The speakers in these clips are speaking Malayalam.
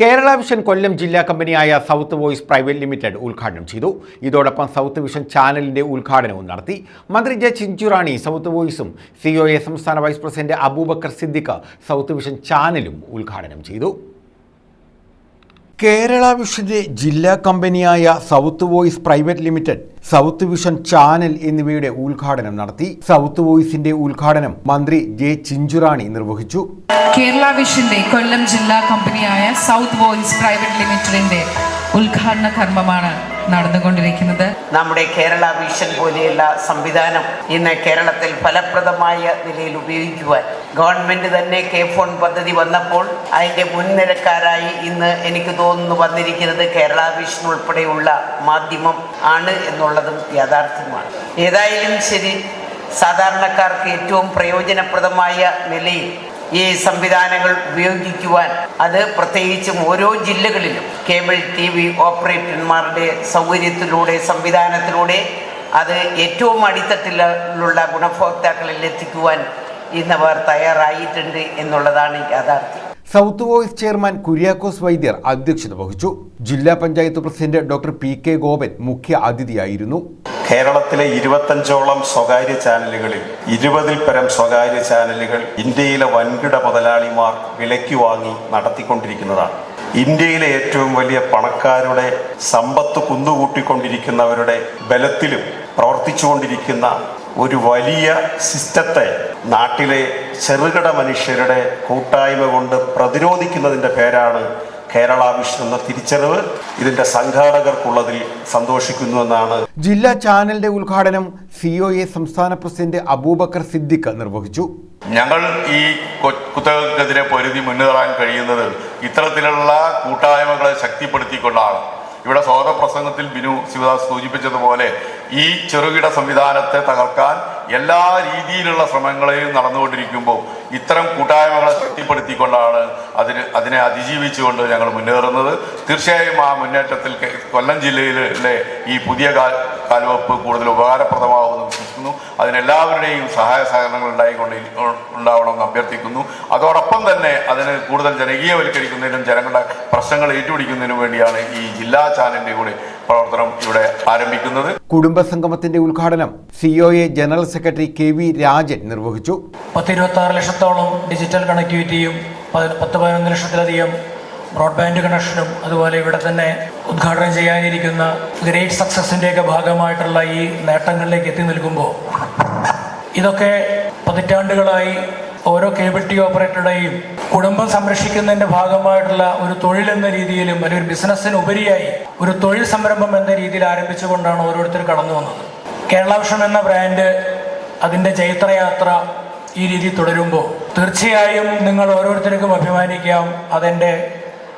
കേരള വിഷൻ കൊല്ലം ജില്ലാ കമ്പനിയായ സൗത്ത് വോയിസ് പ്രൈവറ്റ് ലിമിറ്റഡ് ഉദ്ഘാടനം ചെയ്തു. ഇതോടൊപ്പം സൗത്ത് വിഷൻ ചാനലിന്റെ ഉദ്ഘാടനവും നടത്തി. മന്ത്രി ജെ ചിഞ്ചുറാണി സൗത്ത് വോയിസും സി ഒ എ സംസ്ഥാന vice president Abubakar Siddique south vision ചാനലും ഉദ്ഘാടനം ചെയ്തു. കേരള വിഷന്റെ ജില്ലാ കമ്പനിയായ south voice private limited south vision channel എന്നിവയുടെ ഉദ്ഘാടനം നടത്തി സൗത്ത് വോയിസിന്റെ ഉദ്ഘാടനം മന്ത്രി ജെ ചിഞ്ചുറാണി നിർവഹിച്ചു. കേരള വിഷന്റെ കൊല്ലം ജില്ലാ കമ്പനിയായ സൗത്ത് വോയിസ് പ്രൈവറ്റ് ലിമിറ്റഡിന്റെ ഉദ്ഘാടന കർമ്മമാണ് നടന്നുകൊണ്ടിരിക്കുന്നത്. നമ്മുടെ കേരള വിഷൻ പോലെയുള്ള സംവിധാനം ഇന്ന് കേരളത്തിൽ ഫലപ്രദമായ നിലയിൽ ഉപയോഗിക്കുവാൻ ഗവൺമെന്റ് തന്നെ കെ ഫോൺ പദ്ധതി വന്നപ്പോൾ അതിന്റെ മുൻനിരക്കാരായി ഇന്ന് എനിക്ക് തോന്നുന്നു വന്നിരിക്കുന്നത് കേരള വിഷൻ ഉൾപ്പെടെയുള്ള മാധ്യമം ആണ് എന്നുള്ളതും യാഥാർത്ഥ്യമാണ്. ഏതായാലും ശരി സാധാരണക്കാർക്ക് ഏറ്റവും പ്രയോജനപ്രദമായ നിലയിൽ ഈ സംവിധാനങ്ങൾ ഉപയോഗിക്കുവാൻ അത് പ്രത്യേകിച്ചും ഓരോ ജില്ലകളിലും കേബിൾ ടി വി ഓപ്പറേറ്റർമാരുടെ സൗകര്യത്തിലൂടെ സംവിധാനത്തിലൂടെ അത് ഏറ്റവും അടിത്തട്ടിലുള്ള ഗുണഭോക്താക്കളിൽ എത്തിക്കുവാൻ ഇന്നവർ തയ്യാറായിട്ടുണ്ട് എന്നുള്ളതാണ് യാഥാർത്ഥ്യം. South voice chairman Kuriakose Vaidyar അധ്യക്ഷത വഹിച്ചു. ജില്ലാ panchayat president doctor P K Gopan മുഖ്യ അതിഥിയായിരുന്നു. കേരളത്തിലെ ഇരുപത്തഞ്ചോളം സ്വകാര്യ ചാനലുകളിൽ ഇരുപതിൽ പരം സ്വകാര്യ ചാനലുകൾ ഇന്ത്യയിലെ വൻകിട മുതലാളിമാർ വിലയ്ക്ക് വാങ്ങി നടത്തിക്കൊണ്ടിരിക്കുന്നതാണ്. ഇന്ത്യയിലെ ഏറ്റവും വലിയ പണക്കാരുടെ സമ്പത്ത് കുന്നുകൂട്ടിക്കൊണ്ടിരിക്കുന്നവരുടെ ബലത്തിലും പ്രവർത്തിച്ചുകൊണ്ടിരിക്കുന്ന ഒരു വലിയ സിസ്റ്റത്തെ നാട്ടിലെ ചെറുകിട മനുഷ്യരുടെ കൂട്ടായ്മ കൊണ്ട് പ്രതിരോധിക്കുന്നതിന്റെ പേരാണ് കേരള വിഷൻ എന്ന തിരിച്ചറിവ്. ഇതിന്റെ സംഘാടകർക്കുള്ളതിൽ സന്തോഷിക്കുന്നുവെന്നാണ് ജില്ലാ ചാനലിന്റെ ഉദ്ഘാടനം സി ഒ എ സംസ്ഥാന പ്രസിഡന്റ് അബൂബക്കർ സിദ്ദിഖ് നിർവഹിച്ചു. ഞങ്ങൾ ഈ കുത്തകൾക്കെതിരെ പൊരുതി മുന്നേറാൻ കഴിയുന്നത് ഇത്തരത്തിലുള്ള കൂട്ടായ്മകളെ ശക്തിപ്പെടുത്തിക്കൊണ്ടാണ്. ഇവിടെ സ്വാഗത പ്രസംഗത്തിൽ ബിനു ശിവദാസ് സൂചിപ്പിച്ചതുപോലെ ഈ ചെറുകിട സംവിധാനത്തെ തകർക്കാൻ എല്ലാ രീതിയിലുള്ള ശ്രമങ്ങളെയും നടന്നുകൊണ്ടിരിക്കുമ്പോൾ ഇത്തരം കൂട്ടായ്മകളെ ശക്തിപ്പെടുത്തിക്കൊണ്ടാണ് അതിന് അതിനെ അതിജീവിച്ചുകൊണ്ട് ഞങ്ങൾ മുന്നേറുന്നത്. തീർച്ചയായും ആ മുന്നേറ്റത്തിൽ കൊല്ലം ജില്ലയിലെ ഈ പുതിയ കാൽവെപ്പ് കൂടുതൽ ഉപകാരപ്രദമാകുമെന്ന് വിശ്വസിക്കുന്നു. അതിനെല്ലാവരുടെയും സഹായ സഹകരണങ്ങൾ ഉണ്ടായിക്കൊണ്ട് ഉണ്ടാവണമെന്ന് അഭ്യർത്ഥിക്കുന്നു. അതോടൊപ്പം തന്നെ അതിന് കൂടുതൽ ജനകീയവൽക്കരിക്കുന്നതിനും ജനങ്ങളുടെ പ്രശ്നങ്ങൾ ഏറ്റുപിടിക്കുന്നതിനും വേണ്ടിയാണ് ഈ ജില്ലാ ചാനലിന്റെ കൂടെ പ്രവർത്തനം ഇവിടെ ആരംഭിക്കുന്നത്. കുടുംബസംഗമത്തിന്റെ ഉദ്ഘാടനം COA general secretary K V Rajan നിർവഹിച്ചു. പത്തിരുപത്തി ആറ് ലക്ഷത്തോളം ഡിജിറ്റൽ കണക്ടിവിറ്റിയും പതി- പത്ത് പതിനൊന്ന് ലക്ഷത്തിലധികം ബ്രോഡ്ബാൻഡ് കണക്ഷനും അതുപോലെ ഇവിടെ തന്നെ ഉദ്ഘാടനം ചെയ്യാനിരിക്കുന്ന ഗ്രേറ്റ് സക്സസിന്റെയൊക്കെ ഭാഗമായിട്ടുള്ള ഈ നേട്ടങ്ങളിലേക്ക് എത്തി നിൽക്കുമ്പോൾ ഇതൊക്കെ പതിറ്റാണ്ടുകളായി ഓരോ കേബിൾ ടി ഓപ്പറേറ്ററുടെയും കുടുംബം സംരക്ഷിക്കുന്നതിന്റെ ഭാഗമായിട്ടുള്ള ഒരു തൊഴിൽ എന്ന രീതിയിലും അല്ലെങ്കിൽ ഒരു ബിസിനസ്സിന് ഉപരിയായി ഒരു തൊഴിൽ സംരംഭം എന്ന രീതിയിൽ ആരംഭിച്ചുകൊണ്ടാണ് ഓരോരുത്തർ കടന്നു വന്നത്. കേരള വിഷൻ എന്ന ബ്രാൻഡ് അതിന്റെ ചൈത്രയാത്ര ഈ രീതി തുടരുമ്പോൾ തീർച്ചയായും നിങ്ങൾ ഓരോരുത്തർക്കും അഭിമാനിക്കാം. അതെന്റെ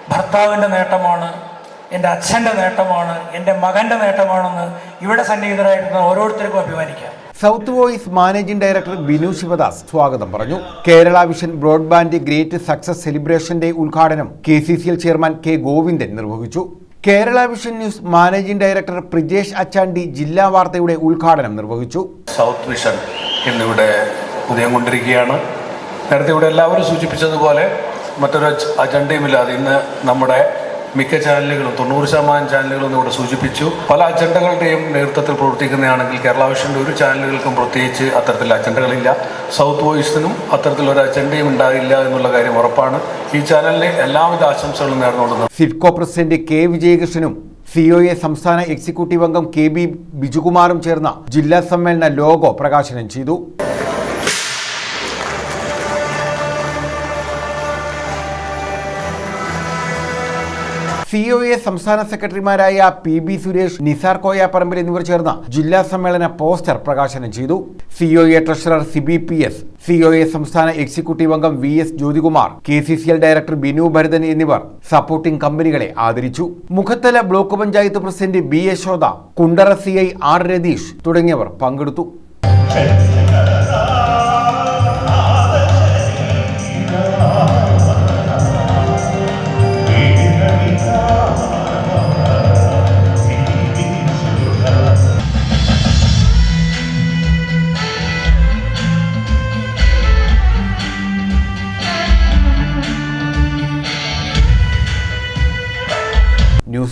ഭർത്താവിന്റെ നേട്ടമാണ് എന്റെ അച്ഛന്റെ നേട്ടമാണ് എന്റെ മകന്റെ നേട്ടമാണെന്ന് ഇവിടെ സന്നിഹിതരായിരുന്ന ഓരോരുത്തർക്കും അഭിമാനിക്കാം. South voice managing director Binu Sivadas സ്വാഗതം പറഞ്ഞു. Kerala vision broadband great success സെലിബ്രേഷന്റെ ഉദ്ഘാടനം K C C L chairman K Govindan നിർവഹിച്ചു. Kerala vision news managing director Prijesh Achandi ജില്ലാ വാർത്തയുടെ ഉദ്ഘാടനം നിർവഹിച്ചു. സൗത്ത് വിഷൻ ഇന്നിവിടെ ഉദയം കൊണ്ടിരിക്കുകയാണ്. നേരത്തെ ഇവിടെ എല്ലാവരും സൂചിപ്പിച്ചതുപോലെ മറ്റൊരു അജ- അജണ്ടയുമില്ലാതെ ഇന്ന് നമ്മുടെ മിക്ക ചാനലുകളും തൊണ്ണൂറ് ശതമാനം ചാനലുകളും ഇവിടെ സൂചിപ്പിച്ചു. പല അജണ്ടകളുടെയും നേതൃത്വത്തിൽ പ്രവർത്തിക്കുന്നതാണെങ്കിൽ കേരള വിഷന്റെ ഒരു ചാനലുകൾക്കും പ്രത്യേകിച്ച് അത്തരത്തിലുള്ള അജണ്ടകളില്ല. സൗത്ത് വോയിസിനും അത്തരത്തിലൊരു അജണ്ടയും ഉണ്ടാകില്ല എന്നുള്ള കാര്യം ഉറപ്പാണ്. ഈ ചാനലിന് എല്ലാവിധ ആശംസകളും നേർന്നുകൊള്ളുന്നു. സിഫ്കോ പ്രസിഡന്റ് കെ വിജയകൃഷ്ണനും സി ഒ എ സംസ്ഥാന എക്സിക്യൂട്ടീവ് അംഗം കെ ബി ബിജുകുമാറും ചേർന്ന ജില്ലാ സമ്മേളന ലോഗോ പ്രകാശനം ചെയ്തു. സിഒഎ സംസ്ഥാന സെക്രട്ടറിമാരായ പി ബി സുരേഷ് നിസാർ കോയ പറമ്പിൽ എന്നിവർ ചേർന്ന ജില്ലാ സമ്മേളന പോസ്റ്റർ പ്രകാശനം ചെയ്തു. C O A treasurer Siby P S C O A സംസ്ഥാന എക്സിക്യൂട്ടീവ് അംഗം V S Jyothikumar K C C L director Binu Bharathan എന്നിവർ സപ്പോർട്ടിംഗ് കമ്പനികളെ ആദരിച്ചു. Mukhathala block panchayat president B Yashoda Kundara C I R Ratheesh തുടങ്ങിയവർ പങ്കെടുത്തു.